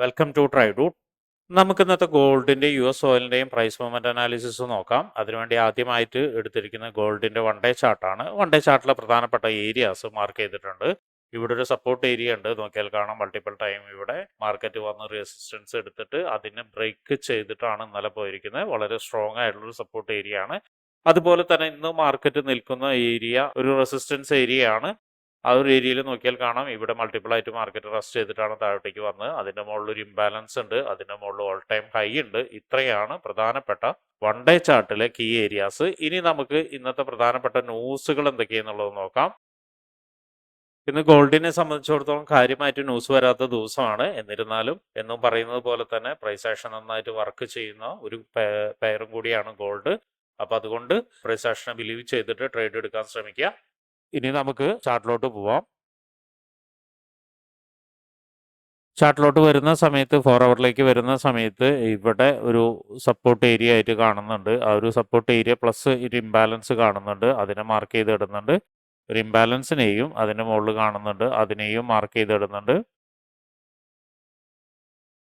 Welcome to try ട്രൈഡു നമുക്ക് ഇന്നത്തെ ഗോൾഡിന്റെ യു എസ് ഓയിലിന്റെയും പ്രൈസ് മൂവ്മെന്റ് അനാലിസിസ് നോക്കാം. അതിനുവേണ്ടി ആദ്യമായിട്ട് എടുത്തിരിക്കുന്ന ഗോൾഡിന്റെ വൺ ഡേ ചാർട്ടാണ് വൺ ഡേ ചാർട്ടിലെ പ്രധാനപ്പെട്ട ഏരിയാസ് മാർക്ക് ചെയ്തിട്ടുണ്ട്. ഇവിടെ ഒരു സപ്പോർട്ട് ഏരിയ ഉണ്ട്. നോക്കിയാൽ കാണാം മൾട്ടിപ്പിൾ ടൈം ഇവിടെ മാർക്കറ്റ് വന്ന് റെസിസ്റ്റൻസ് എടുത്തിട്ട് അതിനെ ബ്രേക്ക് ചെയ്തിട്ടാണ് ഇന്നലെ പോയിരിക്കുന്നത്. വളരെ സ്ട്രോങ് ആയിട്ടുള്ളൊരു സപ്പോർട്ട് ഏരിയ ആണ്. അതുപോലെ തന്നെ ഇന്ന് മാർക്കറ്റ് നിൽക്കുന്ന ഏരിയ ഒരു റെസിസ്റ്റൻസ് ഏരിയ ആണ്. ആ ഒരു ഏരിയയിൽ നോക്കിയാൽ കാണാം. ഇവിടെ മൾട്ടിപ്പിൾ ആയിട്ട് മാർക്കറ്റ് റെസ്റ്റ് ചെയ്തിട്ടാണ് താഴോട്ടേക്ക് വന്നത്. അതിന്റെ മുകളിൽ ഒരു ഇംബാലൻസ് ഉണ്ട്. അതിന്റെ മുകളിൽ ഓൾ ടൈം ഹൈ ഉണ്ട്. ഇത്രയാണ് പ്രധാനപ്പെട്ട വൺ ഡേ ചാർട്ടിലെ കീ ഏരിയാസ് ഇനി നമുക്ക് ഇന്നത്തെ പ്രധാനപ്പെട്ട ന്യൂസുകൾ എന്തൊക്കെയാണെന്നുള്ളത് നോക്കാം. ഇന്ന് ഗോൾഡിനെ സംബന്ധിച്ചിടത്തോളം കാര്യമായിട്ട് ന്യൂസ് വരാത്ത ദിവസമാണ്. എന്നിരുന്നാലും എന്നും പറയുന്നത് പോലെ തന്നെ പ്രൈസ് ആക്ഷൻ നന്നായിട്ട് വർക്ക് ചെയ്യുന്ന ഒരു പെയറും കൂടിയാണ് ഗോൾഡ് അപ്പൊ അതുകൊണ്ട് പ്രൈസ് ആക്ഷനെ ബിലീവ് ചെയ്തിട്ട് ട്രേഡ് എടുക്കാൻ ശ്രമിക്കുക. ഇനി നമുക്ക് ചാർട്ടിലോട്ട് പോവാം. ചാർട്ടിലോട്ട് വരുന്ന സമയത്ത് ഫോർ അവറിലേക്ക് വരുന്ന സമയത്ത് ഇവിടെ ഒരു സപ്പോർട്ട് ഏരിയ ആയിട്ട് കാണുന്നുണ്ട്. ആ ഒരു സപ്പോർട്ട് ഏരിയ പ്ലസ് ഒരു ഇംബാലൻസ് കാണുന്നുണ്ട്. അതിനെ മാർക്ക് ചെയ്ത് ഇടുന്നുണ്ട് ഒരു ഇംബാലൻസിനെയും അതിന്റെ മുകളിൽ കാണുന്നുണ്ട്. അതിനെയും മാർക്ക് ചെയ്ത് ഇടുന്നുണ്ട്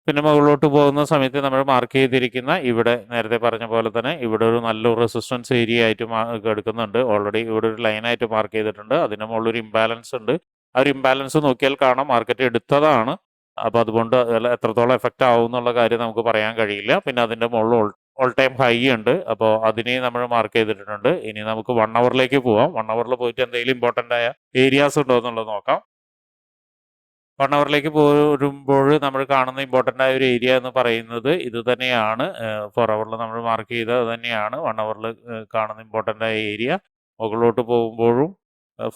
പിന്നെ മുകളിലോട്ട് പോകുന്ന സമയത്ത് നമ്മൾ മാർക്ക് ചെയ്തിരിക്കുന്ന ഇവിടെ നേരത്തെ പറഞ്ഞ പോലെ തന്നെ ഇവിടെ ഒരു നല്ല റെസിസ്റ്റൻസ് ഏരിയ ആയിട്ട് എടുക്കുന്നുണ്ട്. ഓൾറെഡി ഇവിടെ ഒരു ലൈനായിട്ട് മാർക്ക് ചെയ്തിട്ടുണ്ട്. അതിന് മുകളിൽ ഒരു ഇംബാലൻസ് ഉണ്ട്. ആ ഒരു ഇംബാലൻസ് നോക്കിയാൽ കാണാം. മാർക്കറ്റ് എടുത്തതാണ്. അപ്പോൾ അതുകൊണ്ട് എത്രത്തോളം എഫക്റ്റ് ആവും എന്നുള്ള കാര്യം നമുക്ക് പറയാൻ കഴിയില്ല. പിന്നെ അതിന്റെ മുകളിൽ ഓൾ ടൈം ഹൈ ഉണ്ട്. അപ്പോൾ അതിനെ നമ്മൾ മാർക്ക് ചെയ്തിട്ടുണ്ട്. ഇനി നമുക്ക് വൺ അവറിലേക്ക് പോവാം. വൺ അവറിൽ പോയിട്ട് എന്തെങ്കിലും ഇമ്പോർട്ടന്റ് ആയ ഏരിയാസ് ഉണ്ടോ എന്നുള്ളത് നോക്കാം. വൺ അവറിലേക്ക് പോരുമ്പോൾ നമ്മൾ കാണുന്ന ഇമ്പോർട്ടന്റ് ആയ ഒരു ഏരിയ എന്ന് പറയുന്നത് ഇത് തന്നെയാണ്. ഫോർ അവറിൽ നമ്മൾ മാർക്ക് ചെയ്തത് തന്നെയാണ്. വൺ അവറിൽ കാണുന്ന ഇമ്പോർട്ടന്റ് ആയ ഏരിയ മുകളിലോട്ട് പോകുമ്പോഴും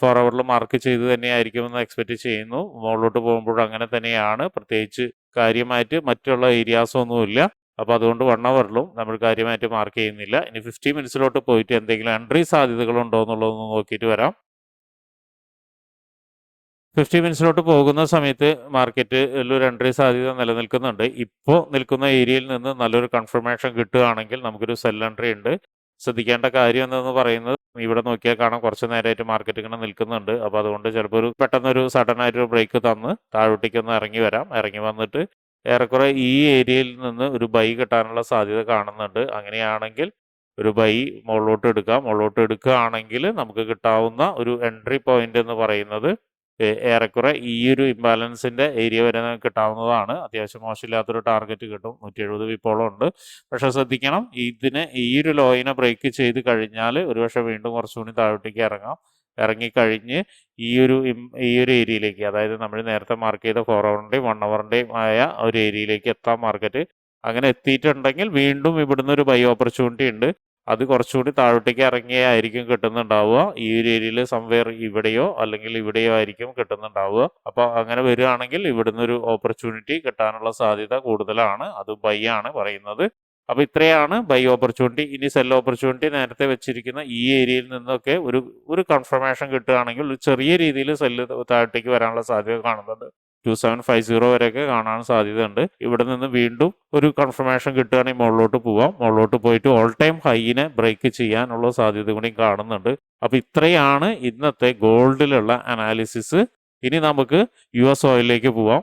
ഫോർ അവറിൽ മാർക്ക് ചെയ്ത് തന്നെയായിരിക്കുമെന്ന് എക്സ്പെക്റ്റ് ചെയ്യുന്നു. മുകളിലോട്ട് പോകുമ്പോഴും അങ്ങനെ തന്നെയാണ്. പ്രത്യേകിച്ച് കാര്യമായിട്ട് മറ്റുള്ള ഏരിയാസൊന്നുമില്ല അപ്പോൾ അതുകൊണ്ട് വൺ അവറിലും നമ്മൾ കാര്യമായിട്ട് മാർക്ക് ചെയ്യുന്നില്ല. ഇനി ഫിഫ്റ്റി മിനിറ്റ്സിലോട്ട് പോയിട്ട് എന്തെങ്കിലും എൻട്രി സാധ്യതകളുണ്ടോ എന്നുള്ളതൊന്ന് നോക്കിയിട്ട് വരാം. ഫിഫ്റ്റി മിനിറ്റ്സിലോട്ട് പോകുന്ന സമയത്ത് മാർക്കറ്റിൽ ഒരു എൻട്രി സാധ്യത നിലനിൽക്കുന്നുണ്ട്. ഇപ്പോൾ നിൽക്കുന്ന ഏരിയയിൽ നിന്ന് നല്ലൊരു കൺഫർമേഷൻ കിട്ടുകയാണെങ്കിൽ നമുക്കൊരു സെൽ എൻട്രി ഉണ്ട്. ശ്രദ്ധിക്കേണ്ട കാര്യം എന്തെന്ന് പറയുന്നത് ഇവിടെ നോക്കിയാൽ കാണാം കുറച്ച് നേരമായിട്ട് മാർക്കറ്റ് ഇങ്ങനെ നിൽക്കുന്നുണ്ട്. അപ്പോൾ അതുകൊണ്ട് ചിലപ്പോൾ ഒരു പെട്ടെന്നൊരു സഡൻ ആയിട്ട് ഒരു ബ്രേക്ക് തന്ന് താഴോട്ടേക്കൊന്ന് ഇറങ്ങി വരാം. ഇറങ്ങി വന്നിട്ട് ഏറെക്കുറെ ഈ ഏരിയയിൽ നിന്ന് ഒരു ബൈ കിട്ടാനുള്ള സാധ്യത കാണുന്നുണ്ട്. അങ്ങനെയാണെങ്കിൽ ഒരു ബൈ മുകളിലോട്ട് എടുക്കാം. മുകളിലോട്ട് എടുക്കുകയാണെങ്കിൽ നമുക്ക് കിട്ടാവുന്ന ഒരു എൻട്രി പോയിന്റ് എന്ന് പറയുന്നത് ഏറെക്കുറെ ഈ ഒരു ഇംബാലൻസിന്റെ ഏരിയ വരെ കിട്ടാവുന്നതാണ്. അത്യാവശ്യം മോശമില്ലാത്തൊരു ടാർഗറ്റ് കിട്ടും. നൂറ്റി എഴുപത് വിപ്പോളം ഉണ്ട്. പക്ഷേ ശ്രദ്ധിക്കണം ഇതിന് ഈ ഒരു ലോയിനെ ബ്രേക്ക് ചെയ്ത് കഴിഞ്ഞാൽ ഒരുപക്ഷെ വീണ്ടും കുറച്ചുകൂടി താഴോട്ടേക്ക് ഇറങ്ങാം. ഇറങ്ങിക്കഴിഞ്ഞ് ഈ ഒരു ഈ ഒരു ഏരിയയിലേക്ക് അതായത് നമ്മൾ നേരത്തെ മാർക്ക് ചെയ്ത ഫോർ അവറിന്റെയും വൺ അവറിന്റെയും ആയ ഒരു ഏരിയയിലേക്ക് എത്താം മാർക്കറ്റ് അങ്ങനെ എത്തിയിട്ടുണ്ടെങ്കിൽ വീണ്ടും ഇവിടുന്ന് ഒരു ബൈ ഓപ്പർച്യൂണിറ്റി ഉണ്ട്. അത് കുറച്ചുകൂടി താഴോട്ടേക്ക് ഇറങ്ങിയായിരിക്കും കിട്ടുന്നുണ്ടാവുക. ഈ ഒരു ഏരിയയിൽ സംവെയർ ഇവിടെയോ അല്ലെങ്കിൽ ഇവിടെയോ ആയിരിക്കും കിട്ടുന്നുണ്ടാവുക. അപ്പോൾ അങ്ങനെ വരികയാണെങ്കിൽ ഇവിടുന്ന് ഒരു ഓപ്പർച്യൂണിറ്റി കിട്ടാനുള്ള സാധ്യത കൂടുതലാണ്. അത് ബൈ ആണ് പറയുന്നത്. അപ്പോൾ ഇത്രയാണ് ബൈ ഓപ്പർച്യൂണിറ്റി ഇനി സെൽ ഓപ്പർച്യൂണിറ്റി നേരത്തെ വെച്ചിരിക്കുന്ന ഈ ഏരിയയിൽ നിന്നൊക്കെ ഒരു ഒരു കൺഫർമേഷൻ കിട്ടുകയാണെങ്കിൽ ഒരു ചെറിയ രീതിയിൽ സെല്ല് താഴോട്ടേക്ക് വരാനുള്ള സാധ്യത കാണുന്നുണ്ട്. ടു സെവൻ ഫൈവ് സീറോ വരെയൊക്കെ കാണാൻ സാധ്യതയുണ്ട്. ഇവിടെ നിന്ന് വീണ്ടും ഒരു കൺഫർമേഷൻ കിട്ടുകയാണെങ്കിൽ മുകളിലോട്ട് പോവാം. മുകളിലോട്ട് പോയിട്ട് ഓൾ ടൈം ഹൈനെ ബ്രേക്ക് ചെയ്യാനുള്ള സാധ്യത കൂടി കാണുന്നുണ്ട്. അപ്പോൾ ഇത്രയാണ് ഇന്നത്തെ ഗോൾഡിലുള്ള അനാലിസിസ് ഇനി നമുക്ക് യു എസ് ഓയിലിലേക്ക് പോവാം.